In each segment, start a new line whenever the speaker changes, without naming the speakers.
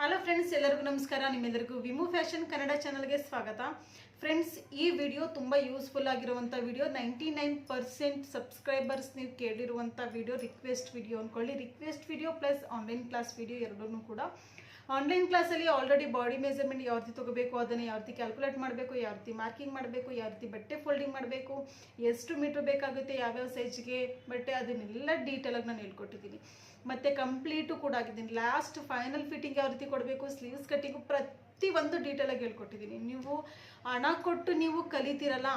Hello friends ಎಲ್ಲರಿಗೂ ನಮಸ್ಕಾರ. ನಿಮ್ಮೆಲ್ಲರಿಗೂ ವಿಮು ಫ್ಯಾಷನ್ ಕನ್ನಡ ಚಾನಲ್ಗೆ ಸ್ವಾಗತ. ಫ್ರೆಂಡ್ಸ್ ಈ ವಿಡಿಯೋ ತುಂಬ ಯೂಸ್ಫುಲ್ ಆಗಿರುವಂಥ video. Ninety nine percent subscribers ನೀವು ಕೇಳಿರುವಂಥ ವಿಡಿಯೋ ರಿಕ್ವೆಸ್ಟ್ ವಿಡಿಯೋ ಅಂದ್ಕೊಳ್ಳಿ request video plus online class video ಎರಡೂ ಕೂಡ. ಆನ್ಲೈನ್ ಕ್ಲಾಸಲ್ಲಿ ಆಲ್ರೆಡಿ ಬಾಡಿ ಮೆಜರ್ಮೆಂಟ್ ಯಾವ ರೀತಿ ತೊಗೋಬೇಕು, ಅದನ್ನು ಯಾವ ರೀತಿ ಕ್ಯಾಲ್ಕುಲೇಟ್ ಮಾಡಬೇಕು, ಯಾವ ರೀತಿ ಮಾರ್ಕಿಂಗ್ ಮಾಡಬೇಕು, ಯಾವ ರೀತಿ ಬಟ್ಟೆ ಫೋಲ್ಡಿಂಗ್ ಮಾಡಬೇಕು, ಎಷ್ಟು ಮೀಟ್ರ್ ಬೇಕಾಗುತ್ತೆ, ಯಾವ್ಯಾವ ಸೈಜ್ಗೆ ಬಟ್ಟೆ, ಅದನ್ನೆಲ್ಲ ಡೀಟೇಲಾಗಿ ನಾನು ಹೇಳ್ಕೊಟ್ಟಿದ್ದೀನಿ. ಮತ್ತು ಕಂಪ್ಲೀಟು ಕೂಡ ಆಗಿದ್ದೀನಿ ಲಾಸ್ಟ್ ಫೈನಲ್ ಫಿಟ್ಟಿಂಗ್ ಯಾವ ರೀತಿ ಕೊಡಬೇಕು ಸ್ಲೀವ್ಸ್ ಕಟ್ಟಿಂಗು ಪ್ರತಿ ಒಂದು ಡೀಟೇಲಾಗಿ ಹೇಳ್ಕೊಟ್ಟಿದ್ದೀನಿ. ನೀವು ಹಣ ಕೊಟ್ಟು ನೀವು ಕಲಿತೀರಲ್ಲ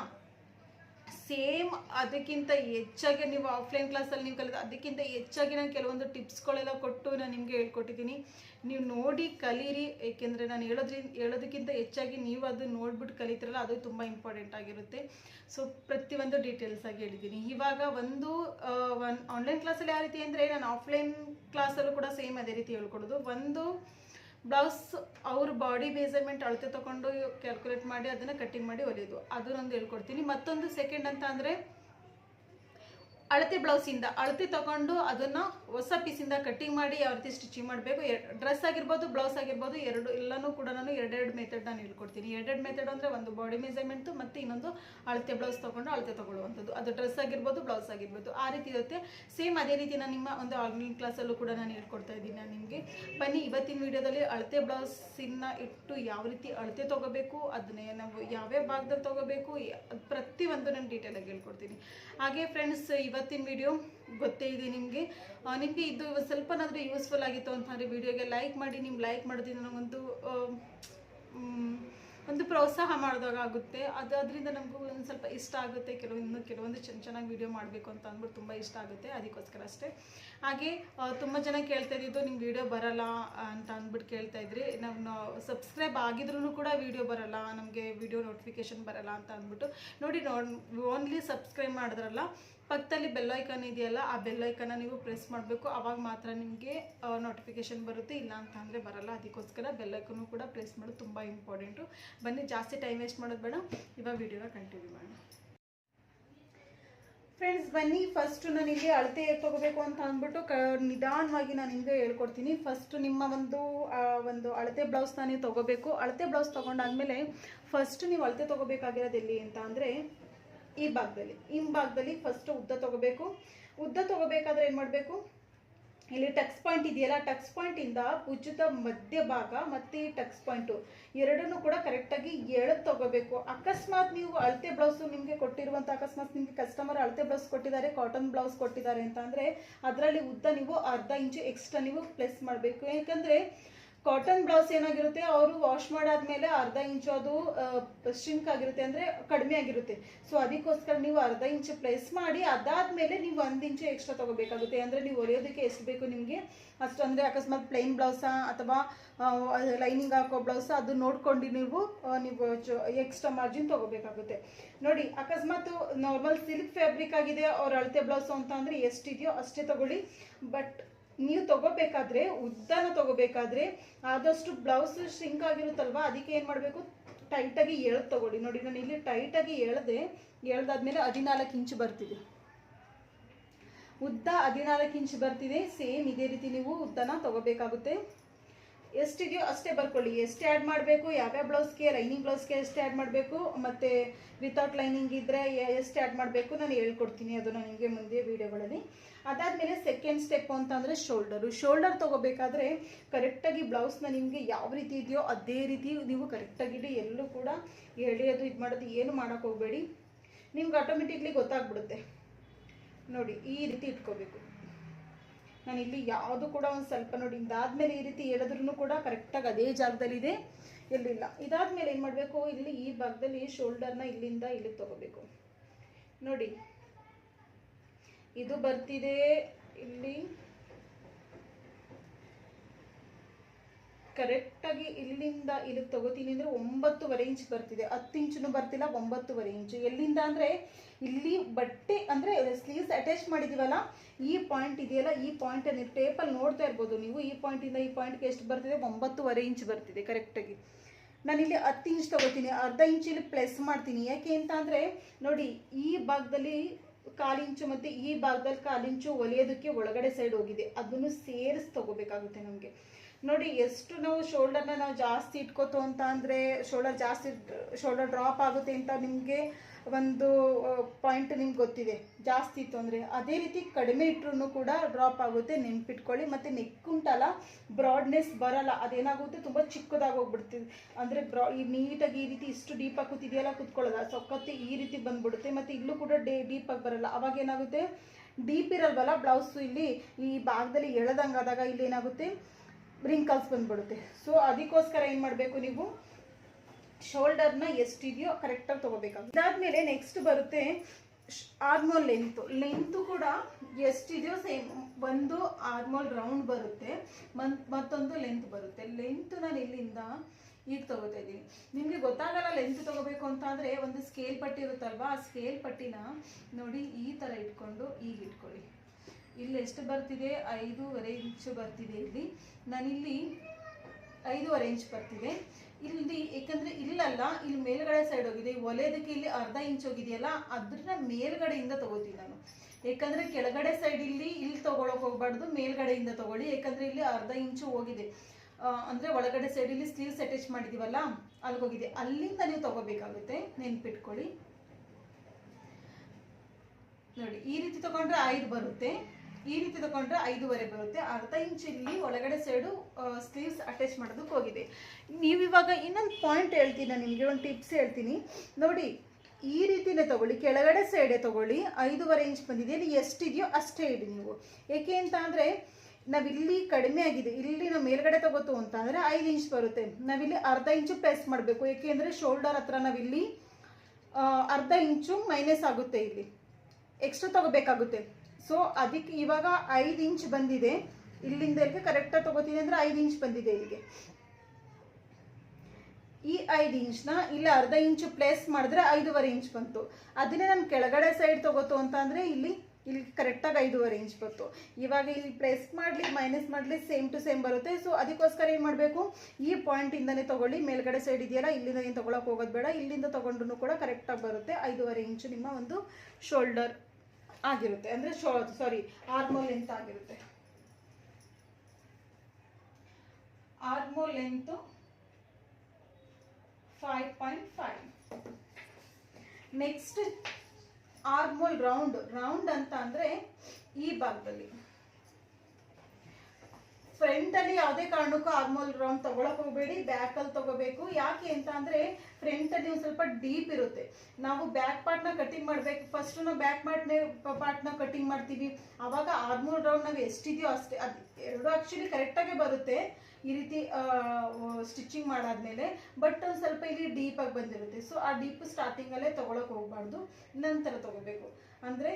ಸೇಮ್ ಅದಕ್ಕಿಂತ ಹೆಚ್ಚಾಗಿ ನೀವು ಆಫ್ಲೈನ್ ಕ್ಲಾಸಲ್ಲಿ ನೀವು ಕಲಿತ, ಅದಕ್ಕಿಂತ ಹೆಚ್ಚಾಗಿ ನಾನು ಕೆಲವೊಂದು ಟಿಪ್ಸ್ಗಳೆಲ್ಲ ಕೊಟ್ಟು ನಾನು ನಿಮಗೆ ಹೇಳ್ಕೊಟ್ಟಿದ್ದೀನಿ. ನೀವು ನೋಡಿ ಕಲೀರಿ, ಏಕೆಂದರೆ ನಾನು ಹೇಳೋದ್ರಿಂದ ಹೇಳೋದಕ್ಕಿಂತ ಹೆಚ್ಚಾಗಿ ನೀವು ಅದು ನೋಡ್ಬಿಟ್ಟು ಕಲಿತಿರಲ್ಲ, ಅದು ತುಂಬ ಇಂಪಾರ್ಟೆಂಟ್ ಆಗಿರುತ್ತೆ. ಸೊ ಪ್ರತಿಯೊಂದು ಡೀಟೇಲ್ಸ್ ಆಗಿ ಹೇಳಿದ್ದೀನಿ. ಇವಾಗ ಒಂದು ಒನ್ ಆನ್ಲೈನ್ ಕ್ಲಾಸಲ್ಲಿ ಯಾವ ರೀತಿ ಅಂದರೆ ನಾನು ಆಫ್ಲೈನ್ ಕ್ಲಾಸಲ್ಲೂ ಕೂಡ ಸೇಮ್ ಅದೇ ರೀತಿ ಹೇಳ್ಕೊಡೋದು ಒಂದು ಬ್ಲೌಸ್ ಅವ್ರ ಬಾಡಿ ಮೇಜರ್ಮೆಂಟ್ ಅಳತೆ ತಗೊಂಡು ಕ್ಯಾಲ್ಕುಲೇಟ್ ಮಾಡಿ ಅದನ್ನು ಕಟ್ಟಿಂಗ್ ಮಾಡಿ ಹೊಲಿಯೋದು ಅದನ್ನೊಂದು ಹೇಳ್ಕೊಡ್ತೀನಿ. ಮತ್ತೊಂದು ಸೆಕೆಂಡ್ ಅಂತ ಅಂದರೆ ಅಳತೆ ಬ್ಲೌಸಿಂದ, ಅಳತೆ ತಗೊಂಡು ಅದನ್ನು ಹೊಸ ಪೀಸಿಂದ ಕಟ್ಟಿಂಗ್ ಮಾಡಿ ಯಾವ ರೀತಿ ಸ್ಟಿಚಿಂಗ್ ಮಾಡಬೇಕು ಡ್ರೆಸ್ ಆಗಿರ್ಬೋದು ಬ್ಲೌಸ್ ಆಗಿರ್ಬೋದು, ಎರಡು ಎಲ್ಲನೂ ಕೂಡ ನಾನು ಎರಡೆರಡು ಮೆಥಡ್ ನಾನು ಹೇಳ್ಕೊಡ್ತೀನಿ. ಎರಡೆರಡು ಮೆಥಡ್ ಅಂದರೆ ಒಂದು ಬಾಡಿ ಮೆಜರ್ಮೆಂಟು ಮತ್ತು ಇನ್ನೊಂದು ಅಳತೆ ಬ್ಲೌಸ್ ತೊಗೊಂಡು ಅಳತೆ ತೊಗೊಳ್ಳುವಂಥದ್ದು. ಅದು ಡ್ರೆಸ್ ಆಗಿರ್ಬೋದು ಬ್ಲೌಸ್ ಆಗಿರ್ಬೋದು. ಆ ರೀತಿ ಇರುತ್ತೆ. ಸೇಮ್ ಅದೇ ರೀತಿ ನಾನು ನಿಮ್ಮ ಒಂದು ಆನ್ಲೈನ್ ಕ್ಲಾಸಲ್ಲೂ ಕೂಡ ನಾನು ಹೇಳ್ಕೊಡ್ತಾ ಇದ್ದೀನಿ ನಾನು ನಿಮಗೆ. ಬನ್ನಿ, ಇವತ್ತಿನ ವಿಡಿಯೋದಲ್ಲಿ ಅಳತೆ ಬ್ಲೌಸಿನ ಇಟ್ಟು ಯಾವ ರೀತಿ ಅಳತೆ ತೊಗೋಬೇಕು, ಅದನ್ನೇ ನಾವು ಯಾವ್ಯಾವ ಭಾಗದಲ್ಲಿ ತೊಗೋಬೇಕು ಪ್ರತಿಯೊಂದು ನಾನು ಡೀಟೇಲಾಗಿ ಹೇಳ್ಕೊಡ್ತೀನಿ. ಹಾಗೆ ಫ್ರೆಂಡ್ಸ್ ಇವತ್ತಿನ ವಿಡಿಯೋ ಗೊತ್ತೇ ಇದೆ ನಿಮಗೆ. ನಿಮಗೆ ಇದು ಸ್ವಲ್ಪನಾದರೂ ಯೂಸ್ಫುಲ್ ಆಗಿತ್ತು ಅಂತಂದರೆ ವಿಡಿಯೋಗೆ ಲೈಕ್ ಮಾಡಿ ನಿಮ್ಮ ಲೈಕ್ ಮಾಡೋದ್ರಿಂದ ನನಗೊಂದು ಒಂದು ಪ್ರೋತ್ಸಾಹ ಮಾಡಿದಾಗ ಆಗುತ್ತೆ. ಅದು ಅದರಿಂದ ನಮಗೂ ಒಂದು ಸ್ವಲ್ಪ ಇಷ್ಟ ಆಗುತ್ತೆ. ಕೆಲವೊಂದು ಕೆಲವೊಂದು ಚೆನ್ನ ಚೆನ್ನಾಗಿ ವೀಡಿಯೋ ಮಾಡಬೇಕು ಅಂತ ಅಂದ್ಬಿಟ್ಟು ತುಂಬ ಇಷ್ಟ ಆಗುತ್ತೆ. ಅದಕ್ಕೋಸ್ಕರ ಅಷ್ಟೇ. ಹಾಗೆ ತುಂಬ ಜನ ಕೇಳ್ತಾ ಇದ್ದಿದ್ದು ನಿಮ್ಮ ವಿಡಿಯೋ ಬರಲ್ಲ ಅಂತ ಅಂದ್ಬಿಟ್ಟು ಕೇಳ್ತಾ ಇದ್ರಿ. ನಾವು ಸಬ್ಸ್ಕ್ರೈಬ್ ಆಗಿದ್ರೂ ಕೂಡ ವೀಡಿಯೋ ಬರಲ್ಲ, ನಮಗೆ ವಿಡಿಯೋ ನೋಟಿಫಿಕೇಶನ್ ಬರಲ್ಲ ಅಂತ ಅಂದ್ಬಿಟ್ಟು ನೋಡಿ ನೋಡಿ ಓನ್ಲಿ ಸಬ್ಸ್ಕ್ರೈಬ್ ಮಾಡಿದ್ರಲ್ಲ. ಪಕ್ಕದಲ್ಲಿ ಬೆಲ್ ಐಕನ್ ಇದೆಯಲ್ಲ, ಆ ಬೆಲ್ ಐಕನ್ನ ನೀವು ಪ್ರೆಸ್ ಮಾಡಬೇಕು. ಅವಾಗ ಮಾತ್ರ ನಿಮಗೆ ನೋಟಿಫಿಕೇಶನ್ ಬರುತ್ತೆ. ಇಲ್ಲ ಅಂತ ಅಂದರೆ ಬರಲ್ಲ. ಅದಕ್ಕೋಸ್ಕರ ಬೆಲ್ ಐಕನ್ನು ಕೂಡ ಪ್ರೆಸ್ ಮಾಡೋದು ತುಂಬ ಇಂಪಾರ್ಟೆಂಟು ಬನ್ನಿ, ಜಾಸ್ತಿ ಟೈಮ್ ವೇಸ್ಟ್ ಮಾಡೋದು ಬೇಡ. ಇವಾಗ ವೀಡಿಯೋನ ಕಂಟಿನ್ಯೂ ಮಾಡೋಣ. ಫ್ರೆಂಡ್ಸ್ ಬನ್ನಿ. ಫಸ್ಟು ನನಗೆ ಅಳತೆ ತಗೋಬೇಕು ಅಂತ ಅಂದ್ಬಿಟ್ಟು ಕ, ನಿಧಾನವಾಗಿ ನಾನು ನಿಮಗೆ ಹೇಳ್ಕೊಡ್ತೀನಿ. ಫಸ್ಟು ನಿಮ್ಮ ಒಂದು ಒಂದು ಅಳತೆ ಬ್ಲೌಸ್ ನೀವು ತಗೋಬೇಕು. ಅಳತೆ ಬ್ಲೌಸ್ ತೊಗೊಂಡಾದ್ಮೇಲೆ ಫಸ್ಟ್ ನೀವು ಅಳತೆ ತೊಗೋಬೇಕಾಗಿರೋದು ಎಲ್ಲಿ ಅಂತ ಅಂದರೆ ಈ ಭಾಗದಲ್ಲಿ ಈ ಭಾಗದಲ್ಲಿ ಫಸ್ಟ್ ಉದ್ದ ತಗೋಬೇಕು. ಉದ್ದ ತಗೋಬೇಕಾದ್ರೆ ಏನು ಮಾಡಬೇಕು? ಇಲ್ಲಿ ಟಕ್ಸ್ ಪಾಯಿಂಟ್ ಇದೆಯಲ್ಲ ಟಕ್ಸ್ ಪಾಯಿಂಟಿಂದ ಭುಜದ ಮಧ್ಯಭಾಗ ಮತ್ತು ಈ ಟಕ್ಸ್ ಪಾಯಿಂಟು ಎರಡನ್ನೂ ಕೂಡ ಕರೆಕ್ಟಾಗಿ ಎಳೆದು ತಗೋಬೇಕು. ಅಕಸ್ಮಾತ್ ನೀವು ಅಳತೆ ಬ್ಲೌಸು ನಿಮಗೆ ಕೊಟ್ಟಿರುವಂಥ ಅಕಸ್ಮಾತ್ ನಿಮಗೆ ಕಸ್ಟಮರ್ ಅಳತೆ ಬ್ಲೌಸ್ ಕೊಟ್ಟಿದ್ದಾರೆ ಕಾಟನ್ ಬ್ಲೌಸ್ ಕೊಟ್ಟಿದ್ದಾರೆ ಅಂತ ಅಂದರೆ, ಅದರಲ್ಲಿ ಉದ್ದ ನೀವು ಅರ್ಧ ಇಂಚು ಎಕ್ಸ್ಟ್ರಾ ನೀವು ಪ್ಲಸ್ ಮಾಡಬೇಕು. ಯಾಕಂದರೆ ಕಾಟನ್ ಬ್ಲೌಸ್ ಏನಾಗಿರುತ್ತೆ, ಅವರು ವಾಶ್ ಮಾಡಾದ್ಮೇಲೆ ಅರ್ಧ ಇಂಚು ಅದು ಸ್ಟ್ರಿಂಕ್ ಆಗಿರುತ್ತೆ ಅಂದರೆ ಕಡಿಮೆ ಆಗಿರುತ್ತೆ. ಸೊ ಅದಕ್ಕೋಸ್ಕರ ನೀವು ಅರ್ಧ ಇಂಚು ಪ್ಲೇಸ್ ಮಾಡಿ, ಅದಾದ್ಮೇಲೆ ನೀವು ಒಂದು ಇಂಚು ಎಕ್ಸ್ಟ್ರಾ ತಗೋಬೇಕಾಗುತ್ತೆ. ಅಂದರೆ ನೀವು ಹೊಲಿಯೋದಕ್ಕೆ ಎಷ್ಟು ಬೇಕು ನಿಮಗೆ? ಅಷ್ಟು ಅಂದರೆ ಅಕಸ್ಮಾತ್ ಪ್ಲೈನ್ ಬ್ಲೌಸಾ ಅಥವಾ ಲೈನಿಂಗ್ ಹಾಕೋ ಬ್ಲೌಸಾ ಅದು ನೋಡ್ಕೊಂಡು ನೀವು ನೀವು ಎಕ್ಸ್ಟ್ರಾ ಮಾರ್ಜಿನ್ ತಗೋಬೇಕಾಗುತ್ತೆ. ನೋಡಿ, ಅಕಸ್ಮಾತ್ ನಾರ್ಮಲ್ ಸಿಲ್ಕ್ ಫ್ಯಾಬ್ರಿಕ್ ಆಗಿದೆ, ಅವ್ರ ಅಳತೆ ಬ್ಲೌಸು ಅಂತ ಅಂದರೆ ಎಷ್ಟಿದೆಯೋ ಅಷ್ಟೇ ತಗೊಳ್ಳಿ. ಬಟ್ ನೀವು ತಗೋಬೇಕಾದ್ರೆ, ಉದ್ದನ ತಗೋಬೇಕಾದ್ರೆ ಆದಷ್ಟು ಬ್ಲೌಸ್ ಶ್ರಿಂಕ್ ಆಗಿರುತ್ತಲ್ವಾ, ಅದಕ್ಕೆ ಏನು ಮಾಡಬೇಕು? ಟೈಟಾಗಿ ಎಳ್ದು ತಗೊಳ್ಳಿ. ನೋಡಿ, ನಾನು ಇಲ್ಲಿ ಟೈಟಾಗಿ ಎಳೆದೆ, ಎಳ್ದಾದ್ಮೇಲೆ ಹದಿನಾಲ್ಕು ಇಂಚು ಬರ್ತಿದೆ. ಉದ್ದ ಹದಿನಾಲ್ಕು ಇಂಚು ಬರ್ತಿದೆ, ಸೇಮ್ ಇದೇ ರೀತಿ ನೀವು ಉದ್ದನ ತಗೋಬೇಕಾಗುತ್ತೆ. ಎಷ್ಟಿದೆಯೋ ಅಷ್ಟೇ ಬರ್ಕೊಳ್ಳಿ. ಎಷ್ಟು ಆ್ಯಡ್ ಮಾಡಬೇಕು, ಯಾವ್ಯಾವ ಬ್ಲೌಸ್ಗೆ ಲೈನಿಂಗ್ ಬ್ಲೌಸ್ಗೆ ಎಷ್ಟು ಆ್ಯಡ್ ಮಾಡಬೇಕು, ಮತ್ತು ವಿತೌಟ್ ಲೈನಿಂಗ್ ಇದ್ದರೆ ಎಷ್ಟು ಆ್ಯಡ್ ಮಾಡಬೇಕು ನಾನು ಹೇಳ್ಕೊಡ್ತೀನಿ ಅದನ್ನು ನಿಮಗೆ ಮುಂದೆ ವೀಡಿಯೋಗಳಲ್ಲಿ. ಅದಾದಮೇಲೆ ಸೆಕೆಂಡ್ ಸ್ಟೆಪ್ ಅಂತಂದರೆ ಶೋಲ್ಡರು ಶೋಲ್ಡರ್ ತೊಗೋಬೇಕಾದ್ರೆ ಕರೆಕ್ಟಾಗಿ ಬ್ಲೌಸ್ನ ನಿಮಗೆ ಯಾವ ರೀತಿ ಇದೆಯೋ ಅದೇ ರೀತಿ ನೀವು ಕರೆಕ್ಟಾಗಿಡಿ ಎಲ್ಲೂ ಕೂಡ ಎಳೆಯೋದು, ಇದು ಮಾಡೋದು ಏನು ಮಾಡೋಕ್ಕೆ ಹೋಗಬೇಡಿ. ನಿಮ್ಗೆ ಆಟೋಮೆಟಿಕ್ಲಿ ಗೊತ್ತಾಗ್ಬಿಡುತ್ತೆ. ನೋಡಿ, ಈ ರೀತಿ ಇಟ್ಕೋಬೇಕು. ನಾನು ಇಲ್ಲಿ ಯಾವುದು ಕೂಡ ಒಂದು ಸ್ವಲ್ಪ ನೋಡಿ, ಇದಾದ್ಮೇಲೆ ಈ ರೀತಿ ಹೇಳಿದ್ರು ಕೂಡ ಕರೆಕ್ಟಾಗಿ ಅದೇ ಜಾಗದಲ್ಲಿದೆ. ಎಲ್ಲಿಲ್ಲ ಇದಾದ್ಮೇಲೆ ಏನು ಮಾಡಬೇಕು? ಇಲ್ಲಿ ಈ ಭಾಗದಲ್ಲಿ ಶೋಲ್ಡರ್ನ ಇಲ್ಲಿಂದ ಇಲ್ಲಿಗೆ ತಗೋಬೇಕು. ನೋಡಿ. ಇದು ಬರ್ತಿದೆ ಇಲ್ಲಿ. ಕರೆಕ್ಟಾಗಿ ಇಲ್ಲಿಂದ ಇಲ್ಲಿ ತಗೋತೀನಿ ಅಂದರೆ ಒಂಬತ್ತುವರೆ ಇಂಚ್ ಬರ್ತಿದೆ. ಹತ್ತು ಇಂಚುನು ಬರ್ತಿಲ್ಲ, ಒಂಬತ್ತುವರೆ ಇಂಚು ಎಲ್ಲಿಂದ ಅಂದರೆ ಇಲ್ಲಿ ಬಟ್ಟೆ ಅಂದರೆ ಸ್ಲೀವ್ಸ್ ಅಟ್ಯಾಚ್ ಮಾಡಿದ್ದೀವಲ್ಲ ಈ ಪಾಯಿಂಟ್ ಇದೆಯಲ್ಲ, ಈ ಪಾಯಿಂಟ್ ನೀವು ಟೇಪಲ್ಲಿ ನೋಡ್ತಾ ಇರ್ಬೋದು ನೀವು. ಈ ಪಾಯಿಂಟಿಂದ ಈ ಪಾಯಿಂಟ್ಗೆ ಎಷ್ಟು ಬರ್ತಿದೆ? ಒಂಬತ್ತುವರೆ ಇಂಚ್ ಬರ್ತಿದೆ ಕರೆಕ್ಟಾಗಿ ನಾನಿಲ್ಲಿ ಹತ್ತು ಇಂಚ್ ತಗೋತೀನಿ, ಅರ್ಧ ಇಂಚಲ್ಲಿ ಪ್ಲಸ್ ಮಾಡ್ತೀನಿ. ಯಾಕೆ ಅಂತ ಅಂದರೆ, ನೋಡಿ, ಈ ಭಾಗದಲ್ಲಿ ಕಾಲಿಂಚು ಮತ್ತು ಈ ಭಾಗದಲ್ಲಿ ಕಾಲಿಂಚು ಒಲೆಯೋದಕ್ಕೆ ಒಳಗಡೆ ಸೈಡ್ ಹೋಗಿದೆ. ಅದನ್ನು ಸೇರಿಸಿ ತಗೋಬೇಕಾಗುತ್ತೆ ನಮಗೆ. ನೋಡಿ, ಎಷ್ಟು ನಾವು ಶೋಲ್ಡರ್ನ ನಾವು ಜಾಸ್ತಿ ಇಟ್ಕೋತೋ ಅಂತ ಅಂದರೆ ಶೋಲ್ಡರ್ ಜಾಸ್ತಿ ಶೋಲ್ಡರ್ ಡ್ರಾಪ್ ಆಗುತ್ತೆ ಅಂತ ನಿಮಗೆ ಒಂದು ಪಾಯಿಂಟ್ ನಿಮ್ಗೆ ಗೊತ್ತಿದೆ. ಜಾಸ್ತಿ ಇತ್ತು ಅಂದರೆ. ಅದೇ ರೀತಿ ಕಡಿಮೆ ಇಟ್ಟರು ಕೂಡ ಡ್ರಾಪ್ ಆಗುತ್ತೆ, ನೆನ್ಪಿಟ್ಕೊಳ್ಳಿ. ಮತ್ತು ನೆಕ್ ಉಂಟಲ್ಲ ಬ್ರಾಡ್ನೆಸ್ ಬರಲ್ಲ. ಅದೇನಾಗುತ್ತೆ, ತುಂಬ ಚಿಕ್ಕದಾಗಿ ಹೋಗ್ಬಿಡ್ತೀವಿ ಅಂದರೆ ಬ್ರಾ, ಈ ನೀಟಾಗಿ ಈ ರೀತಿ ಇಷ್ಟು ಡೀಪಾಗಿ ಕೂತಿದೆಯಲ್ಲ ಕೂತ್ಕೊಳ್ಳೋಲ್ಲ ಸೊಕ್ಕತ್ತೆ ಈ ರೀತಿ ಬಂದ್ಬಿಡುತ್ತೆ. ಮತ್ತು ಇಲ್ಲೂ ಕೂಡ ಡೇ ಡೀಪಾಗಿ ಬರಲ್ಲ. ಅವಾಗ ಏನಾಗುತ್ತೆ? ಡೀಪ್ ಇರಲ್ವಲ್ಲ ಬ್ಲೌಸು ಇಲ್ಲಿ, ಈ ಭಾಗದಲ್ಲಿ ಎಳೆದಂಗಾದಾಗ ಇಲ್ಲಿ ಏನಾಗುತ್ತೆ? ರಿಂಕಲ್ಸ್ ಬಂದ್ಬಿಡುತ್ತೆ. ಸೊ ಅದಕ್ಕೋಸ್ಕರ ಏನು ಮಾಡಬೇಕು ನೀವು? ಶೋಲ್ಡರ್ನ ಎಷ್ಟಿದೆಯೋ ಕರೆಕ್ಟಾಗಿ ತೊಗೋಬೇಕಾಗುತ್ತೆ. ಇದಾದ್ಮೇಲೆ ನೆಕ್ಸ್ಟ್ ಬರುತ್ತೆ ಆರ್ಮೋಲ್ ಲೆಂತ್ ಲೆಂತು ಕೂಡ ಎಷ್ಟಿದೆಯೋ ಸೇಮ್ ಒಂದು ಆರ್ಮೋಲ್ ರೌಂಡ್ ಬರುತ್ತೆ. ಮತ್ ಮತ್ತೊಂದು ಲೆಂತ್ ಬರುತ್ತೆ. ಲೆಂತ್ ನಾನು ಇಲ್ಲಿಂದ ಈಗ ತಗೋತಾ ಇದ್ದೀನಿ. ನಿಮಗೆ ಗೊತ್ತಾಗಲ್ಲ ಲೆಂತ್ ತಗೋಬೇಕು ಅಂತ ಅಂದರೆ ಒಂದು ಸ್ಕೇಲ್ ಪಟ್ಟಿ ಇರುತ್ತಲ್ವಾ? ಆ ಸ್ಕೇಲ್ ಪಟ್ಟಿನ ನೋಡಿ ಈ ಥರ ಇಟ್ಕೊಂಡು ಈಗ ಇಟ್ಕೊಳ್ಳಿ. ಇಲ್ಲಿ ಎಷ್ಟು ಬರ್ತಿದೆ? ಐದೂವರೆ ಇಂಚು ಬರ್ತಿದೆ ಇಲ್ಲಿ. ನಾನಿಲ್ಲಿ ಐದೂವರೆ ಇಂಚ್ ಬರ್ತಿದೆ. ಇಲ್ಲಿ ಏಕೆಂದರೆ ಇಲ್ಲಲ್ಲ, ಇಲ್ಲಿ ಮೇಲ್ಗಡೆ ಸೈಡ್ ಹೋಗಿದೆ. ಒಲೆದಕ್ಕೆ ಇಲ್ಲಿ ಅರ್ಧ ಇಂಚ್ ಹೋಗಿದೆಯಲ್ಲ ಅದನ್ನ ಮೇಲ್ಗಡೆಯಿಂದ ತಗೋತೀನಿ ನಾನು. ಯಾಕಂದ್ರೆ ಕೆಳಗಡೆ ಸೈಡ್ ಇಲ್ಲಿ ಇಲ್ಲಿ ತಗೊಳಕ್ ಹೋಗ್ಬಾರ್ದು, ಮೇಲ್ಗಡೆಯಿಂದ ತಗೊಳ್ಳಿ. ಯಾಕಂದ್ರೆ ಇಲ್ಲಿ ಅರ್ಧ ಇಂಚು ಹೋಗಿದೆ. ಅಂದ್ರೆ ಒಳಗಡೆ ಸೈಡ್ ಇಲ್ಲಿ ಸ್ಲೀವ್ಸ್ ಅಟ್ಯಾಚ್ ಮಾಡಿದೀವಲ್ಲ ಅಲ್ಲಿಗೆ ಹೋಗಿದೆ. ಅಲ್ಲಿಂದ ನೀವು ತಗೋಬೇಕಾಗುತ್ತೆ. ನೆನ್ಪಿಟ್ಕೊಳ್ಳಿ. ನೋಡಿ, ಈ ರೀತಿ ತಗೊಂಡ್ರೆ ಐದು ಬರುತ್ತೆ. ಈ ರೀತಿ ತಗೊಂಡ್ರೆ ಐದೂವರೆ ಬರುತ್ತೆ ಅರ್ಧ ಇಂಚ್ ಇಲ್ಲಿ ಒಳಗಡೆ ಸೈಡು ಸ್ಲೀವ್ಸ್ ಅಟ್ಯಾಚ್ ಮಾಡೋದಕ್ಕೆ ಹೋಗಿದೆ. ನೀವು ಇವಾಗ ಇನ್ನೊಂದು ಪಾಯಿಂಟ್ ಹೇಳ್ತೀನಿ, ನಾನು ನಿಮಗೆ ಒಂದು ಟಿಪ್ಸ್ ಹೇಳ್ತೀನಿ. ನೋಡಿ, ಈ ರೀತಿನೇ ತಗೊಳ್ಳಿ, ಕೆಳಗಡೆ ಸೈಡೇ ತಗೊಳ್ಳಿ, ಐದೂವರೆ ಇಂಚ್ ಬಂದಿದೆ, ಇಲ್ಲಿ ಎಷ್ಟಿದೆಯೋ ಅಷ್ಟೇ ಇಡಿ ನೀವು. ಏಕೆ ಅಂತ ಅಂದರೆ, ನಾವಿಲ್ಲಿ ಕಡಿಮೆ ಆಗಿದೆ. ಇಲ್ಲಿ ನಾವು ಮೇಲ್ಗಡೆ ತಗೋತು ಅಂತ ಅಂದರೆ ಐದು ಇಂಚ್ ಬರುತ್ತೆ. ನಾವಿಲ್ಲಿ ಅರ್ಧ ಇಂಚು ಪ್ರೆಸ್ ಮಾಡಬೇಕು. ಏಕೆಂದರೆ ಶೋಲ್ಡರ್ ಹತ್ರ ನಾವಿಲ್ಲಿ ಅರ್ಧ ಇಂಚು ಮೈನಸ್ ಆಗುತ್ತೆ ಇಲ್ಲಿ. ಎಕ್ಸ್ಟ್ರಾ ತಗೋಬೇಕಾಗುತ್ತೆ. ಸೊ ಅದಕ್ಕೆ ಇವಾಗ ಐದು ಇಂಚ್ ಬಂದಿದೆ. ಇಲ್ಲಿಂದ ಇಲ್ಲಿಗೆ ಕರೆಕ್ಟಾಗಿ ತಗೋತೀನಿ ಅಂದರೆ ಐದು ಇಂಚ್ ಬಂದಿದೆ ಇಲ್ಲಿಗೆ ಈ ಐದು ಇಂಚ್ನ ಇಲ್ಲಿ ಅರ್ಧ ಇಂಚು ಪ್ಲೇಸ್ ಮಾಡಿದ್ರೆ ಐದೂವರೆ ಇಂಚ್ ಬಂತು. ಅದನ್ನೇ ನಾನು ಕೆಳಗಡೆ ಸೈಡ್ ತೊಗೋತು ಅಂತ ಅಂದರೆ ಇಲ್ಲಿ ಇಲ್ಲಿ ಕರೆಕ್ಟಾಗಿ ಐದೂವರೆ ಇಂಚ್ ಬಂತು. ಇವಾಗ ಇಲ್ಲಿ ಪ್ರೆಸ್ ಮಾಡಲಿ ಮೈನಸ್ ಮಾಡಲಿ ಸೇಮ್ ಟು ಸೇಮ್ ಬರುತ್ತೆ. ಸೊ ಅದಕ್ಕೋಸ್ಕರ ಏನು ಮಾಡಬೇಕು? ಈ ಪಾಯಿಂಟಿಂದನೇ ತೊಗೊಳ್ಳಿ. ಮೇಲ್ಗಡೆ ಸೈಡ್ ಇದೆಯಲ್ಲ, ಇಲ್ಲಿಂದ ಏನು ತೊಗೊಳಕ್ಕೆ ಹೋಗೋದು ಬೇಡ. ಇಲ್ಲಿಂದ ತೊಗೊಂಡ್ರು ಕೂಡ ಕರೆಕ್ಟಾಗಿ ಬರುತ್ತೆ. ಐದೂವರೆ ಇಂಚು ನಿಮ್ಮ ಒಂದು ಶೋಲ್ಡರ್ ಆಗಿರುತ್ತೆ. ಅಂದರೆ ಸಾರಿ ಆರ್ಮೋ ಲೆಂತ್ ಆಗಿರುತ್ತೆ. Armhole length five point five next armhole round round ಅಂತ ಅಂದರೆ ಈ ಭಾಗದಲ್ಲಿ. ಫ್ರಂಟ್ ಅಲ್ಲಿ ಯಾವುದೇ ಕಾರಣಕ್ಕೂ ಆರ್ಮೋಲ್ ರೌಂಡ್ ತಗೊಳಕ್ ಹೋಗಬೇಡಿ ಬ್ಯಾಕ್ ಅಲ್ಲಿ ತಗೋಬೇಕು. ಯಾಕೆ ಅಂತ ಅಂದ್ರೆ ಫ್ರಂಟ್ ಅಲ್ಲಿ ಒಂದು ಸ್ವಲ್ಪ ಡೀಪ್ ಇರುತ್ತೆ. ನಾವು ಬ್ಯಾಕ್ ಪಾರ್ಟ್ನ ಕಟಿಂಗ್ ಮಾಡ್ಬೇಕು. ಫಸ್ಟ್ ನಾವು ಬ್ಯಾಕ್ ಪಾರ್ಟ್ ಪಾರ್ಟ್ನ ಕಟಿಂಗ್ ಮಾಡ್ತೀವಿ. ಅವಾಗ ಆರ್ಮೋಲ್ ರೌಂಡ್ ನಾವು ಎಷ್ಟಿದೆಯೋ ಅಷ್ಟೇ, ಅದು ಎರಡು ಆಕ್ಚುಲಿ ಕರೆಕ್ಟಾಗೆ ಬರುತ್ತೆ ಈ ರೀತಿ ಸ್ಟಿಚಿಂಗ್ ಮಾಡಾದ್ಮೇಲೆ. ಬಟ್ ಒಂದು ಸ್ವಲ್ಪ ಇಲ್ಲಿ ಡೀಪ್ ಆಗಿ ಬಂದಿರುತ್ತೆ. ಸೊ ಆ ಡೀಪ್ ಸ್ಟಾರ್ಟಿಂಗ್ ಅಲ್ಲೇ ತಗೊಳಕ್ ಹೋಗ್ಬಾರ್ದು. ನಂತರ ತಗೋಬೇಕು. ಅಂದ್ರೆ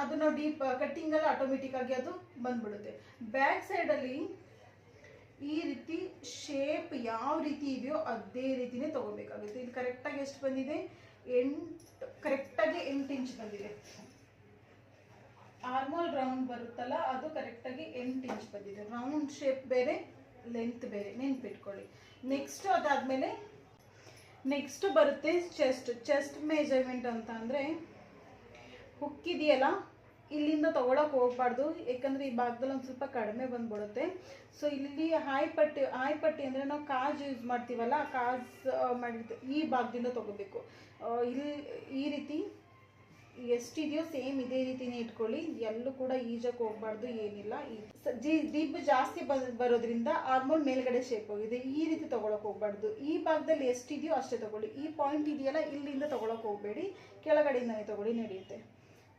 ಅದು ನಾವು ಡೀಪ್ ಕಟ್ಟಿಂಗ್ ಆಟೋಮೆಟಿಕ್ಕಾಗಿ ಆಟೋಮೆಟಿಕ್ ಆಗಿ ಅದು ಬಂದ್ಬಿಡುತ್ತೆ. ಬ್ಯಾಕ್ ಸೈಡ್ ಅಲ್ಲಿ ಈ ರೀತಿ ಶೇಪ್ ಯಾವ ರೀತಿ ಇದೆಯೋ ಅದೇ ರೀತಿನೇ ತಗೋಬೇಕಾಗುತ್ತೆ. ಇಲ್ಲಿ ಕರೆಕ್ಟಾಗಿ ಎಷ್ಟು ಬಂದಿದೆ? ಎಂಟು ಕರೆಕ್ಟಾಗಿ ಎಂಟು ಇಂಚ್ ಬಂದಿದೆ. ಆರ್ಮಲ್ ರೌಂಡ್ ಬರುತ್ತಲ್ಲ, ಅದು ಕರೆಕ್ಟಾಗಿ ಎಂಟು ಇಂಚ್ ಬಂದಿದೆ. ರೌಂಡ್ ಶೇಪ್ ಬೇರೆ ಲೆಂತ್ ಬೇರೆ. ನೆನ್ಪಿಟ್ಕೊಳ್ಳಿ. ನೆಕ್ಸ್ಟ್ ಅದಾದಮೇಲೆ ನೆಕ್ಸ್ಟ್ ಬರುತ್ತೆ ಚೆಸ್ಟ್ ಚೆಸ್ಟ್ ಮೇಜರ್ಮೆಂಟ್ ಅಂತ ಅಂದರೆ ಹುಕ್ಕಿದೆಯಲ್ಲ, ಇಲ್ಲಿಂದ ತಗೊಳಕ್ ಹೋಗ್ಬಾರ್ದು. ಯಾಕಂದ್ರೆ ಈ ಭಾಗದಲ್ಲಿ ಒಂದು ಸ್ವಲ್ಪ ಕಡಿಮೆ ಬಂದ್ಬಿಡುತ್ತೆ. ಸೊ ಇಲ್ಲಿ ಹಾಯ್ ಪಟ್ಟಿ ಹಾಯ್ ಪಟ್ಟಿ ಅಂದರೆ ನಾವು ಕಾಜ್ ಯೂಸ್ ಮಾಡ್ತೀವಲ್ಲ ಕಾಜ್ ಮಾಡಿರ್ತೀವಿ ಈ ಭಾಗದಿಂದ ತಗೋಬೇಕು. ಇಲ್ಲಿ ಈ ರೀತಿ ಎಷ್ಟಿದೆಯೋ ಸೇಮ್ ಇದೇ ರೀತಿನೇ ಇಟ್ಕೊಳ್ಳಿ. ಎಲ್ಲೂ ಕೂಡ ಈಜಕ್ಕೆ ಹೋಗ್ಬಾರ್ದು, ಏನಿಲ್ಲ. ಜಿ ದೀಪ ಜಾಸ್ತಿ ಬರೋದ್ರಿಂದ ಆರ್ಮೋಲ್ ಮೇಲ್ಗಡೆ ಶೇಪ್ ಹೋಗಿದೆ ಈ ರೀತಿ ತಗೊಳಕ್ ಹೋಗ್ಬಾರ್ದು. ಈ ಭಾಗದಲ್ಲಿ ಎಷ್ಟಿದೆಯೋ ಅಷ್ಟೇ ತಗೊಳ್ಳಿ. ಈ ಪಾಯಿಂಟ್ ಇದೆಯಲ್ಲ, ಇಲ್ಲಿಂದ ತಗೊಳಕ್ ಹೋಗಬೇಡಿ. ಕೆಳಗಡೆಯಿಂದನೇ ತಗೊಳ್ಳಿ, ನಡೆಯುತ್ತೆ.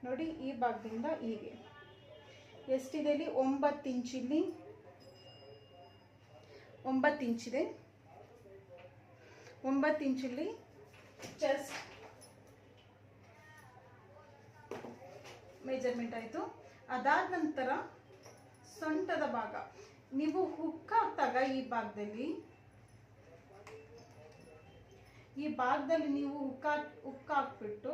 ನೋಡಿ ಈ ಭಾಗದಿಂದ ಹೀಗೆ. ಎಷ್ಟಿದೆ ಇಲ್ಲಿ? ಒಂಬತ್ತು ಇಂಚಿಲ್ಲಿ ಒಂಬತ್ತು ಇಂಚಿದೆ ಒಂಬತ್ತು ಇಂಚಲ್ಲಿ ಚೆಸ್ಟ್ ಮೆಜರ್ಮೆಂಟ್ ಆಯಿತು. ಅದಾದ ನಂತರ ಸೊಂಟದ ಭಾಗ. ನೀವು ಹುಕ್ ಹಾಕ್ದಾಗ ಈ ಭಾಗದಲ್ಲಿ ಈ ಭಾಗದಲ್ಲಿ ನೀವು ಹುಕ್ ಹಾಕ್ ಹುಕ್ ಹಾಕ್ಬಿಟ್ಟು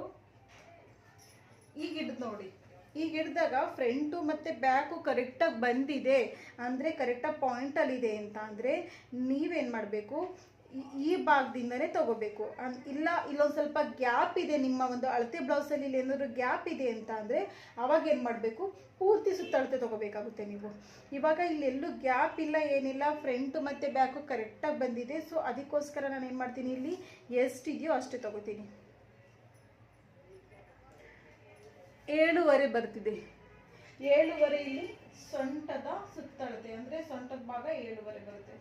ಈಗ ಗಿಡ ನೋಡಿ. ಈ ಗಿಡದಾಗ ಫ್ರಂಟು ಮತ್ತು ಬ್ಯಾಕು ಕರೆಕ್ಟಾಗಿ ಬಂದಿದೆ. ಅಂದರೆ ಕರೆಕ್ಟಾಗಿ ಪಾಯಿಂಟಲ್ಲಿದೆ ಅಂತ ಅಂದರೆ ನೀವೇನು ಮಾಡಬೇಕು? ಈ- ಈ ಭಾಗದಿಂದನೇ ತಗೋಬೇಕು. ಅನ್- ಇಲ್ಲ, ಇಲ್ಲೊಂದು ಸ್ವಲ್ಪ ಗ್ಯಾಪ್ ಇದೆ ನಿಮ್ಮ ಒಂದು ಅಳತೆ ಬ್ಲೌಸಲ್ಲಿ ಇಲ್ಲಿ ಏನಾದರೂ ಗ್ಯಾಪ್ ಇದೆ ಅಂತ ಅಂದರೆ ಅವಾಗ ಏನು ಮಾಡಬೇಕು? ಪೂರ್ತಿ ಸುತ್ತಳತೆ ತಗೋಬೇಕಾಗುತ್ತೆ ನೀವು. ಇವಾಗ ಇಲ್ಲೆಲ್ಲೂ ಗ್ಯಾಪ್ ಇಲ್ಲ, ಏನಿಲ್ಲ ಫ್ರಂಟು ಮತ್ತು ಬ್ಯಾಕು ಕರೆಕ್ಟಾಗಿ ಬಂದಿದೆ. ಸೊ ಅದಕ್ಕೋಸ್ಕರ ನಾನು ಏನು ಮಾಡ್ತೀನಿ ಇಲ್ಲಿ? ಎಷ್ಟಿದೆಯೋ ಅಷ್ಟು ತಗೋತೀನಿ. ಏಳುವರೆ ಬರ್ತಿದೆ. ಏಳುವರೆ ಇಲ್ಲಿ ಸೊಂಟದ ಸುತ್ತಳತೆ, ಅಂದರೆ ಸೊಂಟದ ಭಾಗ ಏಳುವರೆ ಬರುತ್ತೆ.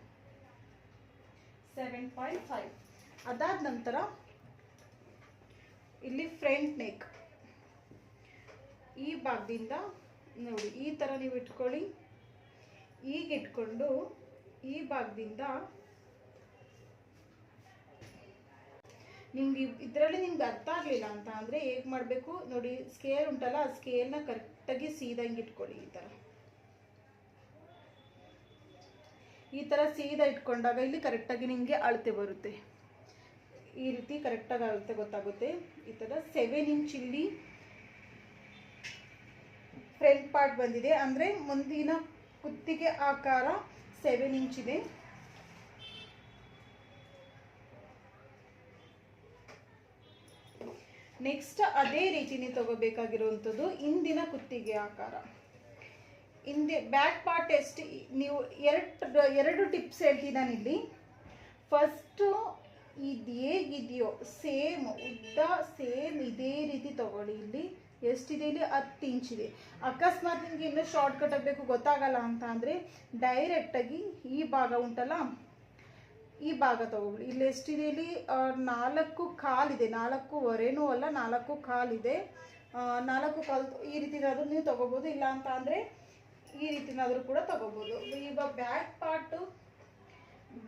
ಸೆವೆನ್ ಪಾಯಿಂಟ್ ಫೈವ್ ಅದಾದ ನಂತರ ಇಲ್ಲಿ ಫ್ರಂಟ್ ನೆಕ್ ಈ ಭಾಗದಿಂದ ನೋಡಿ, ಈ ಥರ ನೀವು ಇಟ್ಕೊಳ್ಳಿ. ಈಗ ಇಟ್ಕೊಂಡು ಈ ಭಾಗದಿಂದ ನಿಮ್ಗೆ ಇದರಲ್ಲಿ ನಿಮ್ಗೆ ಅರ್ಥ ಆಗಲಿಲ್ಲ ಅಂತ ಅಂದರೆ ಹೇಗೆ ಮಾಡಬೇಕು? ನೋಡಿ ಸ್ಕೇಲ್ ಉಂಟಲ್ಲ, ಆ ಸ್ಕೇಲ್ನ ಕರೆಕ್ಟಾಗಿ ಸೀದಂಗೆ ಇಟ್ಕೊಳ್ಳಿ ಈ ಥರ ಈ ಥರ ಸೀದಾ ಇಟ್ಕೊಂಡಾಗ ಇಲ್ಲಿ ಕರೆಕ್ಟಾಗಿ ನಿಮಗೆ ಅಳತೆ ಬರುತ್ತೆ. ಈ ರೀತಿ ಕರೆಕ್ಟಾಗಿ ಅಳತೆ ಗೊತ್ತಾಗುತ್ತೆ. ಈ ಥರ ಸೆವೆನ್ ಇಂಚ್ ಇಲ್ಲಿ ಫ್ರಂಟ್ ಪಾರ್ಟ್ ಬಂದಿದೆ. ಅಂದರೆ ಮುಂದಿನ ಕುತ್ತಿಗೆ ಆಕಾರ ಸೆವೆನ್ ಇಂಚ್ ಇದೆ. ನೆಕ್ಸ್ಟ್ ಅದೇ ರೀತಿನೇ ತಗೋಬೇಕಾಗಿರುವಂಥದ್ದು ಇಂದಿನ ಕುತ್ತಿಗೆ ಆಕಾರ. ಹಿಂದೆ ಬ್ಯಾಕ್ ಪಾರ್ಟ್ ಎಷ್ಟು? ನೀವು ಎರಡು ಎರಡು ಟಿಪ್ಸ್ ಹೇಳ್ತೀನಿ ಇಲ್ಲಿ. ಫಸ್ಟು ಇದು ಹೇಗಿದೆಯೋ ಸೇಮ್ ಉದ್ದ ಸೇಮ್ ಇದೇ ರೀತಿ ತಗೊಳ್ಳಿ ಇಲ್ಲಿ. ಎಷ್ಟಿದೆ ಇಲ್ಲಿ? ಹತ್ತು ಇಂಚಿದೆ ಅಕಸ್ಮಾತ್ ನಿಮಗೆ ಇನ್ನೂ ಶಾರ್ಟ್ ಕಟ್ ಆಗಬೇಕು, ಗೊತ್ತಾಗಲ್ಲ ಅಂತ ಅಂದರೆ ಡೈರೆಕ್ಟಾಗಿ ಈ ಭಾಗ ಉಂಟಲ್ಲ? ಈ ಭಾಗ ತಗೊಳ್ಳಿ. ಇಲ್ಲಿ ಎಷ್ಟಿದೆ ಇಲ್ಲಿ ನಾಲ್ಕು ಕಾಲಿದೆ. ನಾಲ್ಕೂವರೆನೂ ಅಲ್ಲ, ನಾಲ್ಕು ಕಾಲಿದೆ. ನಾಲ್ಕು ಕಾಲು ಈ ರೀತಿನಾದರೂ ನೀವು ತಗೋಬೋದು ಇಲ್ಲ ಅಂತ ಅಂದರೆ ಈ ರೀತಿನಾದರೂ ಕೂಡ ತಗೋಬೋದು ಈಗ back part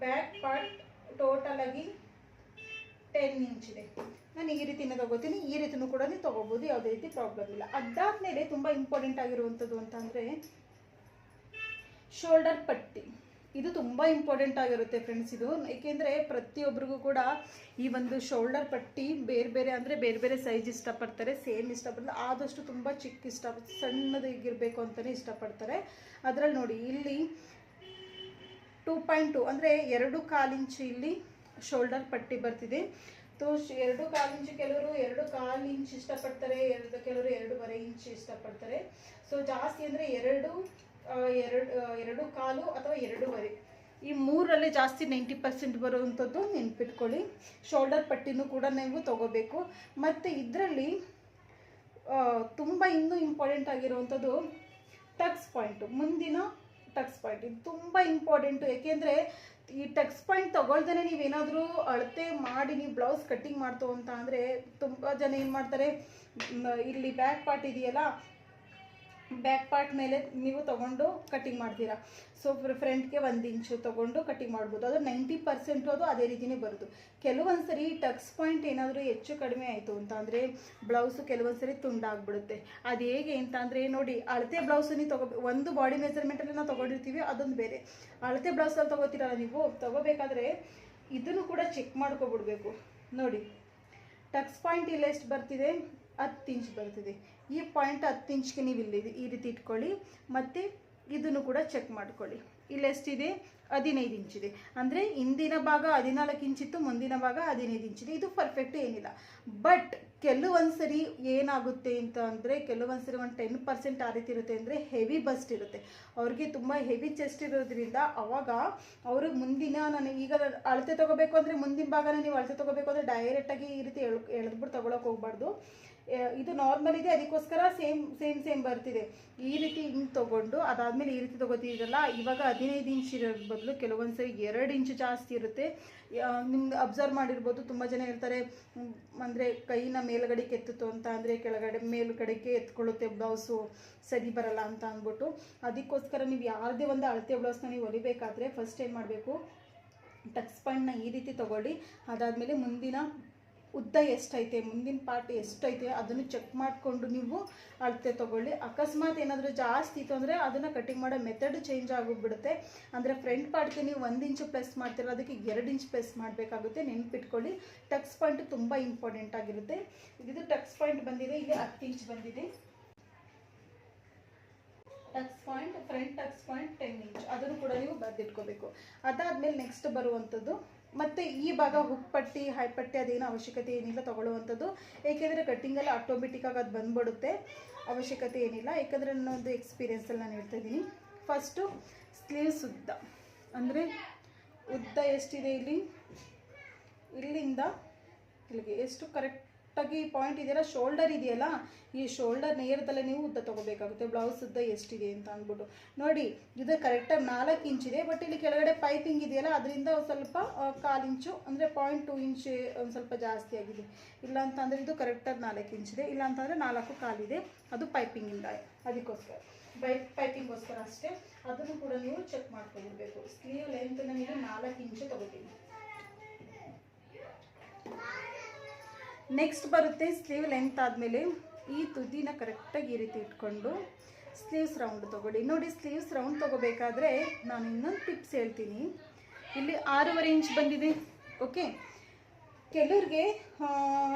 back part total ಆಗಿ ಟೆನ್ ಇಂಚ್ ಇದೆ. ನಾನು ಈ ರೀತಿನ ತಗೋತೀನಿ ಈ ರೀತಿನೂ ಕೂಡ ನೀವು ತೊಗೋಬೋದು ಯಾವುದೇ ರೀತಿ ಪ್ರಾಬ್ಲಮ್ ಇಲ್ಲ. ಅದಾದ್ಮೇಲೆ ತುಂಬ ಇಂಪಾರ್ಟೆಂಟ್ ಆಗಿರುವಂಥದ್ದು ಅಂತಂದರೆ ಶೋಲ್ಡರ್ ಪಟ್ಟಿ. ಇದು ತುಂಬ ಇಂಪಾರ್ಟೆಂಟ್ ಆಗಿರುತ್ತೆ ಫ್ರೆಂಡ್ಸ್ ಇದು. ಏಕೆಂದರೆ ಪ್ರತಿಯೊಬ್ಬರಿಗೂ ಕೂಡ ಈ ಒಂದು ಶೋಲ್ಡರ್ ಪಟ್ಟಿ ಬೇರೆ ಬೇರೆ ಅಂದರೆ ಬೇರೆ ಬೇರೆ ಸೈಜ್ ಇಷ್ಟಪಡ್ತಾರೆ ಸೇಮ್ ಇಷ್ಟಪಡಲ್ಲ ಆದಷ್ಟು ತುಂಬ ಚಿಕ್ಕ ಇಷ್ಟ ಸಣ್ಣದಾಗಿರಬೇಕು ಅಂತಲೇ ಇಷ್ಟಪಡ್ತಾರೆ. ಅದರಲ್ಲಿ ನೋಡಿ, ಇಲ್ಲಿ ಟೂ ಪಾಯಿಂಟ್ ಟು ಅಂದರೆ ಎರಡು ಕಾಲಿಂಚು ಇಲ್ಲಿ ಶೋಲ್ಡರ್ ಪಟ್ಟಿ ಬರ್ತಿದೆ. ತೋ, ಎರಡು ಕಾಲಿಂಚು ಕೆಲವರು ಎರಡು ಕಾಲು ಇಂಚ್ ಇಷ್ಟಪಡ್ತಾರೆ, ಎರಡು ಕೆಲವರು ಎರಡೂವರೆ ಇಂಚ್ ಇಷ್ಟಪಡ್ತಾರೆ. ಸೊ ಜಾಸ್ತಿ ಅಂದರೆ ಎರಡು ಎರಡು ಎರಡು ಕಾಲು ಅಥವಾ ಎರಡೂವರೆ. ಈ ಮೂರಲ್ಲೇ ಜಾಸ್ತಿ ನೈಂಟಿ ಪರ್ಸೆಂಟ್ ಬರುವಂಥದ್ದು ನೆನ್ಪಿಟ್ಕೊಳ್ಳಿ. ಶೋಲ್ಡರ್ ಪಟ್ಟಿನೂ ಕೂಡ ನೀವು ತಗೋಬೇಕು. ಮತ್ತು ಇದರಲ್ಲಿ ತುಂಬ ಇನ್ನೂ ಇಂಪಾರ್ಟೆಂಟ್ ಆಗಿರುವಂಥದ್ದು ಟಕ್ಸ್ ಪಾಯಿಂಟು. ಮುಂದಿನ ಟಕ್ಸ್ ಪಾಯಿಂಟ್. ಇದು ತುಂಬ ಇಂಪಾರ್ಟೆಂಟು. ಏಕೆಂದರೆ ಈ ಟಕ್ಸ್ ಪಾಯಿಂಟ್ ತೊಗೊಳ್ದೇ ನೀವೇನಾದರೂ ಅಳತೆ ಮಾಡಿ ನೀವು ಬ್ಲೌಸ್ ಕಟ್ಟಿಂಗ್ ಮಾಡ್ತು ಅಂತ ಅಂದರೆ ತುಂಬ ಜನ ಏನು ಮಾಡ್ತಾರೆ ಇಲ್ಲಿ ಬ್ಯಾಕ್ ಪಾರ್ಟ್ ಇದೆಯಲ್ಲ ಬ್ಯಾಕ್ ಪಾರ್ಟ್ ಮೇಲೆ ನೀವು ತಗೊಂಡು ಕಟ್ಟಿಂಗ್ ಮಾಡ್ತೀರಾ. ಸೊ ಫ್ರಂಟ್ಗೆ ಒಂದು ಇಂಚು ತಗೊಂಡು ಕಟ್ಟಿಂಗ್ ಮಾಡ್ಬೋದು. ಅದು ನೈಂಟಿ ಪರ್ಸೆಂಟು ಅದು ಅದೇ ರೀತಿಯೇ ಬರೋದು. ಕೆಲವೊಂದು ಸರಿ ಟಕ್ಸ್ ಪಾಯಿಂಟ್ ಏನಾದರೂ ಹೆಚ್ಚು ಕಡಿಮೆ ಆಯಿತು ಅಂತ ಅಂದರೆ ಬ್ಲೌಸು ಕೆಲವೊಂದು ಸರಿ ತುಂಡಾಗ್ಬಿಡುತ್ತೆ ಅದು ಹೇಗೆ ಅಂತ ಅಂದರೆ ನೋಡಿ, ಅಳತೆ ಬ್ಲೌಸು ನೀವು ತಗೋ, ಒಂದು ಬಾಡಿ ಮೆಜರ್ಮೆಂಟಲ್ಲಿ ನಾವು ತೊಗೊಂಡಿರ್ತೀವಿ, ಅದೊಂದು ಬೇರೆ. ಅಳತೆ ಬ್ಲೌಸಲ್ಲಿ ತೊಗೋತೀರಲ್ಲ ನೀವು, ತಗೋಬೇಕಾದ್ರೆ ಇದನ್ನು ಕೂಡ ಚೆಕ್ ಮಾಡ್ಕೊಬಿಡ್ಬೇಕು. ನೋಡಿ ಟಕ್ಸ್ ಪಾಯಿಂಟ್ ಇಲ್ಲ ಎಷ್ಟು ಬರ್ತಿದೆ? ಹತ್ತು ಇಂಚ್ ಬರ್ತಿದೆ. ಈ ಪಾಯಿಂಟ್ ಹತ್ತು ಇಂಚ್ಗೆ ನೀವು ಇಲ್ಲಿ ಈ ರೀತಿ ಇಟ್ಕೊಳ್ಳಿ, ಮತ್ತು ಇದನ್ನು ಕೂಡ ಚೆಕ್ ಮಾಡ್ಕೊಳ್ಳಿ. ಇಲ್ಲಿ ಎಷ್ಟಿದೆ? ಹದಿನೈದು ಇಂಚಿದೆ. ಅಂದರೆ ಹಿಂದಿನ ಭಾಗ ಹದಿನಾಲ್ಕು ಇಂಚಿತ್ತು, ಮುಂದಿನ ಭಾಗ ಹದಿನೈದು ಇಂಚಿದೆ. ಇದು ಪರ್ಫೆಕ್ಟ್ ಏನಿಲ್ಲ. ಬಟ್ ಕೆಲವೊಂದು ಸರಿ ಏನಾಗುತ್ತೆ ಅಂತ ಅಂದರೆ ಕೆಲವೊಂದು ಸರಿ ಒಂದು ಟೆನ್ ಪರ್ಸೆಂಟ್ ಆ ರೀತಿ ಇರುತ್ತೆ ಅಂದರೆ ಹೆವಿ ಬಸ್ಟ್ ಇರುತ್ತೆ. ಅವ್ರಿಗೆ ತುಂಬ ಹೆವಿ ಚೆಸ್ಟ್ ಇರೋದ್ರಿಂದ ಅವಾಗ ಅವರು ಮುಂದಿನ ನಾನು ಈಗ ಅಳತೆ ತೊಗೋಬೇಕು ಅಂದರೆ ಮುಂದಿನ ಭಾಗನ ನೀವು ಅಳತೆ ತೊಗೋಬೇಕು ಅಂದರೆ ಡೈರೆಕ್ಟಾಗಿ ಈ ರೀತಿ ಎಳ್, ಎಳೆದ್ಬಿಟ್ಟು ತೊಗೊಳಕ್ಕೆ ಹೋಗ್ಬಾರ್ದು. ಇದು ನಾರ್ಮಲ್ ಇದೆ, ಅದಕ್ಕೋಸ್ಕರ ಸೇಮ್ ಸೇಮ್ ಸೇಮ್ ಬರ್ತಿದೆ. ಈ ರೀತಿ ಹಿಂಗೆ ತಗೊಂಡು ಅದಾದಮೇಲೆ ಈ ರೀತಿ ತಗೋತಿದ್ರಲ್ಲ ಇವಾಗ ಹದಿನೈದು ಇಂಚ್ ಇರೋ ಬದಲು ಕೆಲವೊಂದು ಸರಿ ಎರಡು ಇಂಚು ಜಾಸ್ತಿ ಇರುತ್ತೆ. ನಿಮ್ಗೆ ಅಬ್ಸರ್ವ್ ಮಾಡಿರ್ಬೋದು, ತುಂಬ ಜನ ಹೇಳ್ತಾರೆ ಅಂದರೆ ಕೈನ ಮೇಲ್ಗಡೆ ಕೆತ್ತುತ್ತು ಅಂತ, ಅಂದರೆ ಕೆಳಗಡೆ, ಮೇಲ್ಗಡೆಗೆ ಎತ್ಕೊಳ್ಳುತ್ತೆ ಬ್ಲೌಸು ಸರಿ ಬರಲ್ಲ ಅಂತ ಅಂದ್ಬಿಟ್ಟು. ಅದಕ್ಕೋಸ್ಕರ ನೀವು ಯಾವುದೇ ಒಂದು ಅಳತೆ ಬ್ಲೌಸ್ನ ನೀವು ಹೊಲಿಬೇಕಾದ್ರೆ ಫಸ್ಟ್ ಏನು ಮಾಡಬೇಕು, ಟಕ್ಸ್ ಪಾಯಿಂಟ್ನ ಈ ರೀತಿ ತಗೊಳ್ಳಿ. ಅದಾದಮೇಲೆ ಮುಂದಿನ ಉದ್ದ ಎಷ್ಟೈತೆ, ಮುಂದಿನ ಪಾರ್ಟ್ ಎಷ್ಟೈತೆ ಅದನ್ನು ಚೆಕ್ ಮಾಡಿಕೊಂಡು ನೀವು ಅಳತೆ ತೊಗೊಳ್ಳಿ. ಅಕಸ್ಮಾತ್ ಏನಾದರೂ ಜಾಸ್ತಿ ಇತ್ತು ಅಂದರೆ ಅದನ್ನು ಕಟಿಂಗ್ ಮಾಡೋ ಮೆಥಡ್ ಚೇಂಜ್ ಆಗೋಗ್ಬಿಡುತ್ತೆ. ಅಂದರೆ ಫ್ರಂಟ್ ಪಾರ್ಟ್ಗೆ ನೀವು ಒಂದು ಇಂಚು ಪ್ಲಸ್ ಮಾಡ್ತಿರೋ ಅದಕ್ಕೆ ಎರಡು ಇಂಚ್ ಪ್ಲಸ್ ಮಾಡಬೇಕಾಗುತ್ತೆ. ನೆನಪಿಟ್ಕೊಳ್ಳಿ. ಟಕ್ಸ್ ಪಾಯಿಂಟ್ ತುಂಬ ಇಂಪಾರ್ಟೆಂಟ್ ಆಗಿರುತ್ತೆ. ಇದು ಟಕ್ಸ್ ಪಾಯಿಂಟ್ ಬಂದಿದೆ, ಇಲ್ಲಿ ಹತ್ತು ಇಂಚ್ ಬಂದಿದೆ. Tucks point front tucks point ten inch ಅದನ್ನು ಕೂಡ ನೀವು ಬರೆದಿಟ್ಕೋಬೇಕು. ಅದಾದಮೇಲೆ ನೆಕ್ಸ್ಟ್ ಬರುವಂಥದ್ದು. ಮತ್ತು ಈ ಭಾಗ ಹುಕ್ ಪಟ್ಟಿ ಹೈ ಪಟ್ಟಿ ಅದೇನು ಅವಶ್ಯಕತೆ ಏನಿಲ್ಲ ತಗೊಳ್ಳುವಂಥದ್ದು. ಏಕೆಂದರೆ ಕಟ್ಟಿಂಗಲ್ಲಿ ಆಟೋಮೆಟಿಕ್ಕಾಗಿ ಅದು ಬಂದ್ಬಿಡುತ್ತೆ. ಅವಶ್ಯಕತೆ ಏನಿಲ್ಲ. ಯಾಕಂದರೆ ನನ್ನೊಂದು ಎಕ್ಸ್ಪೀರಿಯೆನ್ಸಲ್ಲಿ ನಾನು ಹೇಳ್ತಾ ಇದ್ದೀನಿ. ಫಸ್ಟು ಸ್ಲೀವ್ಸ್ ಉದ್ದ ಅಂದರೆ ಉದ್ದ ಎಷ್ಟಿದೆ ಇಲ್ಲಿ? ಇಲ್ಲಿಂದ ಇಲ್ಲಿಗೆ ಎಷ್ಟು ಕರೆಕ್ಟಾಗಿ ಪಾಯಿಂಟ್ ಇದೆಯಲ್ಲ ಶೋಲ್ಡರ್ ಇದೆಯಲ್ಲ, ಈ ಶೋಲ್ಡರ್ ನೇರದಲ್ಲೇ ನೀವು ಉದ್ದ ತೊಗೋಬೇಕಾಗುತ್ತೆ. ಬ್ಲೌಸ್ ಉದ್ದ ಎಷ್ಟಿದೆ ಅಂತ ಅಂದ್ಬಿಟ್ಟು. ನೋಡಿ, ಇದು ಕರೆಕ್ಟಾಗಿ ನಾಲ್ಕು ಇಂಚಿದೆ ಬಟ್ ಇಲ್ಲಿ ಕೆಳಗಡೆ ಪೈಪಿಂಗ್ ಇದೆಯಲ್ಲ, ಅದರಿಂದ ಸ್ವಲ್ಪ ಕಾಲು ಇಂಚು ಅಂದರೆ ಪಾಯಿಂಟ್ ಟು ಇಂಚ್ ಒಂದು ಸ್ವಲ್ಪ ಜಾಸ್ತಿ ಆಗಿದೆ. ಇಲ್ಲ ಅಂತಂದರೆ ಇದು ಕರೆಕ್ಟಾಗಿ ನಾಲ್ಕು ಇಂಚಿದೆ ಇಲ್ಲ ಅಂತಂದರೆ ನಾಲ್ಕು ಕಾಲಿದೆ ಅದು ಪೈಪಿಂಗಿಂದ ಅದಕ್ಕೋಸ್ಕರ. ಪೈಪ್ ಪೈಪಿಂಗ್ಗೋಸ್ಕರ ಅಷ್ಟೇ. ಅದನ್ನು ಕೂಡ ನೀವು ಚೆಕ್ ಮಾಡ್ಕೊಂಡಿರಬೇಕು ಸ್ಲೀವ್ ಲೆಂತ್ ನೀವು ನಾಲ್ಕು ಇಂಚು ತಗೋತೀನಿ ನೆಕ್ಸ್ಟ್ ಬರುತ್ತೆ ಸ್ಲೀವ್ ಲೆಂತ್ ಆದಮೇಲೆ ಈ ತುದಿನ ಕರೆಕ್ಟಾಗಿ ಈ ರೀತಿ ಇಟ್ಕೊಂಡು ಸ್ಲೀವ್ಸ್ ರೌಂಡ್ ತೊಗೊಳ್ಳಿ. ನೋಡಿ ಸ್ಲೀವ್ಸ್ ರೌಂಡ್ ತೊಗೋಬೇಕಾದ್ರೆ ನಾನು ಇನ್ನೊಂದು ಟಿಪ್ಸ್ ಹೇಳ್ತೀನಿ. ಇಲ್ಲಿ ಆರೂವರೆ ಇಂಚ್ ಬಂದಿದೆ ಓಕೆ ಕೆಲವ್ರಿಗೆ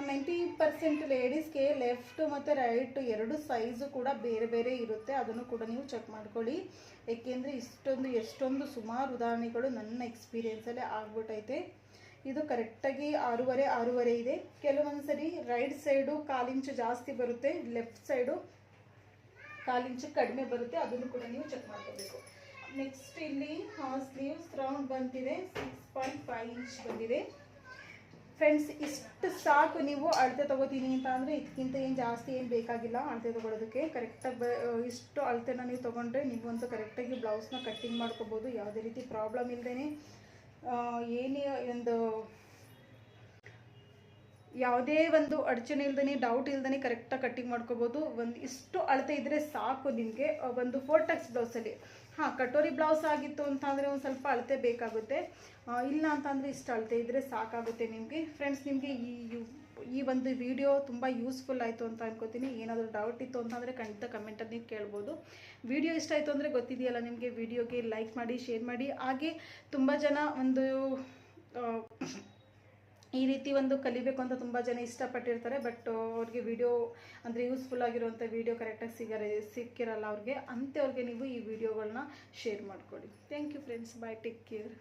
ನೈಂಟಿ ಪರ್ಸೆಂಟ್ ಲೇಡೀಸ್ಗೆ ಲೆಫ್ಟ್ ಮತ್ತು ರೈಟ್ ಎರಡು ಸೈಜು ಕೂಡ ಬೇರೆ ಬೇರೆ ಇರುತ್ತೆ. ಅದನ್ನು ಕೂಡ ನೀವು ಚೆಕ್ ಮಾಡ್ಕೊಳ್ಳಿ. ಏಕೆಂದರೆ ಇಷ್ಟೊಂದು, ಎಷ್ಟೊಂದು ಸುಮಾರು ಉದಾಹರಣೆಗಳು ನನ್ನ ಎಕ್ಸ್ಪೀರಿಯೆನ್ಸಲ್ಲೇ ಆಗ್ಬಿಟ್ಟೈತೆ ಇದು ಕರೆಕ್ಟಾಗಿ ಆರೂವರೆ ಆರೂವರೆ ಇದೆ. ಕೆಲವೊಂದು ಸರಿ ರೈಟ್ ಸೈಡು ಕಾಲಿಂಚು ಜಾಸ್ತಿ ಬರುತ್ತೆ ಲೆಫ್ಟ್ ಸೈಡು ಕಾಲಿಂಚು ಕಡಿಮೆ ಬರುತ್ತೆ. ಅದನ್ನು ಕೂಡ ನೀವು ಚೆಕ್ ಮಾಡ್ಕೋಬೇಕು. ನೆಕ್ಸ್ಟ್ ಇಲ್ಲಿ ಸ್ಲೀವ್ಸ್ ರೌಂಡ್ ಬಂದಿದೆ. ಸಿಕ್ಸ್ ಪಾಯಿಂಟ್ ಫೈವ್ ಇಂಚ್ ಬಂದಿದೆ. ಫ್ರೆಂಡ್ಸ್ ಇಷ್ಟು ಸಾಕು ನೀವು ಅಳತೆ ತೊಗೋತೀನಿ ಅಂತ ಅಂದರೆ ಇದಕ್ಕಿಂತ ಏನು ಜಾಸ್ತಿ ಏನು ಬೇಕಾಗಿಲ್ಲ ಅಳತೆ ತೊಗೊಳೋದಕ್ಕೆ. ಕರೆಕ್ಟಾಗಿ ಬ, ಇಷ್ಟು ಅಳತೆನ ನೀವು ತೊಗೊಂಡ್ರೆ ನೀವಂತೂ ಕರೆಕ್ಟಾಗಿ ಬ್ಲೌಸ್ನ ಕಟ್ಟಿಂಗ್ ಮಾಡ್ಕೋಬೋದು. ಯಾವುದೇ ರೀತಿ ಪ್ರಾಬ್ಲಮ್ ಇಲ್ಲದೇ ಏನೇ ಒಂದು ಯಾವುದೇ ಒಂದು ಅಡಚಣೆ ಇಲ್ದೇ ಡೌಟ್ ಇಲ್ದೇ ಕರೆಕ್ಟಾಗಿ ಕಟ್ಟಿಂಗ್ ಮಾಡ್ಕೋಬೋದು. ಒಂದು ಇಷ್ಟು ಅಳತೆ ಇದ್ದರೆ ಸಾಕು ನಿಮಗೆ. ಒಂದು ಫೋರ್ ಟೆಕ್ಸ್ ಬ್ಲೌಸಲ್ಲಿ ಹಾಂ, ಕಟೋರಿ ಬ್ಲೌಸ್ ಆಗಿತ್ತು ಅಂತಂದರೆ ಒಂದು ಸ್ವಲ್ಪ ಅಳತೆ ಬೇಕಾಗುತ್ತೆ. ಇಲ್ಲ ಅಂತಂದರೆ ಇಷ್ಟು ಅಳತೆ ಇದ್ದರೆ ಸಾಕಾಗುತ್ತೆ ನಿಮಗೆ. ಫ್ರೆಂಡ್ಸ್ ನಿಮಗೆ ಈ ಈ ಒಂದು ವಿಡಿಯೋ ತುಂಬ ಯೂಸ್ಫುಲ್ ಆಯಿತು ಅಂತ ಅನ್ಕೋತೀನಿ. ಏನಾದರೂ ಡೌಟ್ ಇತ್ತು ಅಂತಂದರೆ ಖಂಡಿತ ಕಮೆಂಟಲ್ಲಿ ನೀವು ಕೇಳ್ಬೋದು. ವಿಡಿಯೋ ಇಷ್ಟ ಆಯಿತು ಅಂದರೆ ಗೊತ್ತಿದೆಯಲ್ಲ ನಿಮಗೆ ವಿಡಿಯೋಗೆ ಲೈಕ್ ಮಾಡಿ ಶೇರ್ ಮಾಡಿ. ಹಾಗೆ ತುಂಬ ಜನ ಒಂದು ಈ ರೀತಿ ಒಂದು ಕಲಿಬೇಕು ಅಂತ ತುಂಬ ಜನ ಇಷ್ಟಪಟ್ಟಿರ್ತಾರೆ ಬಟ್ ಅವ್ರಿಗೆ ವಿಡಿಯೋ ಅಂದರೆ ಯೂಸ್ಫುಲ್ ಆಗಿರುವಂಥ ವಿಡಿಯೋ ಕರೆಕ್ಟಾಗಿ ಸಿಗರೆ, ಸಿಕ್ಕಿರಲ್ಲ ಅವ್ರಿಗೆ ಅಂಥವ್ರಿಗೆ ನೀವು ಈ ವಿಡಿಯೋಗಳನ್ನ ಶೇರ್ ಮಾಡ್ಕೊಳ್ಳಿ thank you friends bye take care